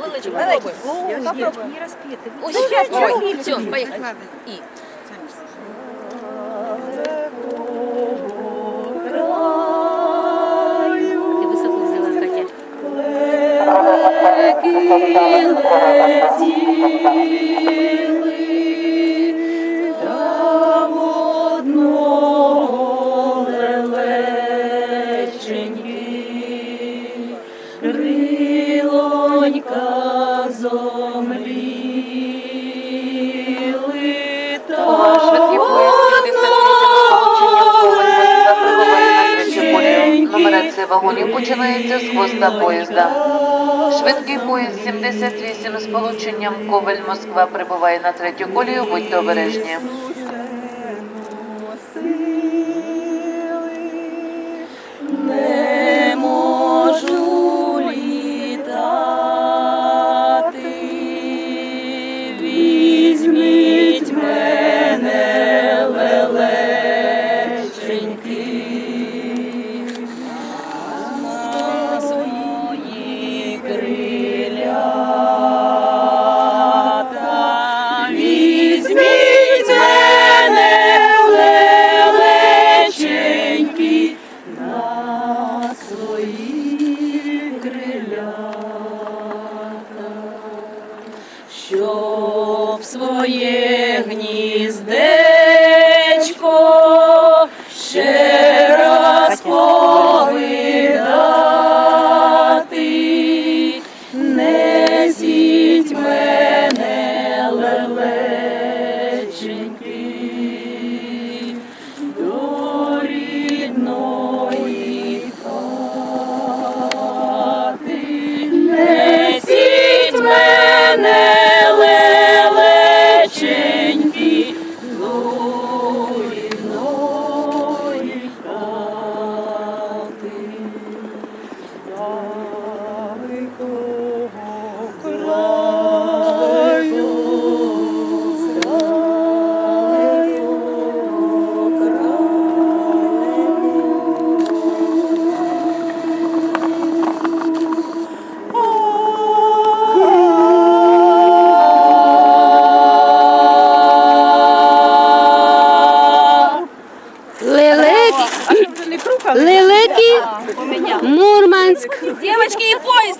Великий. попробуй. Попробуй. Не Ну, щас, щас. ой, все. І. Ти високо взяла, Катя. Швидкі поїзд 58 сполучення Коваль Москва прибуває на. Нумерація вагонів починається з хвоста поїзда. Швидкий поїзд 78 з полученням Коваль Москва прибуває на третю колію. Будьте обережні. Щоб своє гніздечко Лелеки, Мурманск. Мурманськ. Дівчатки, і поїзд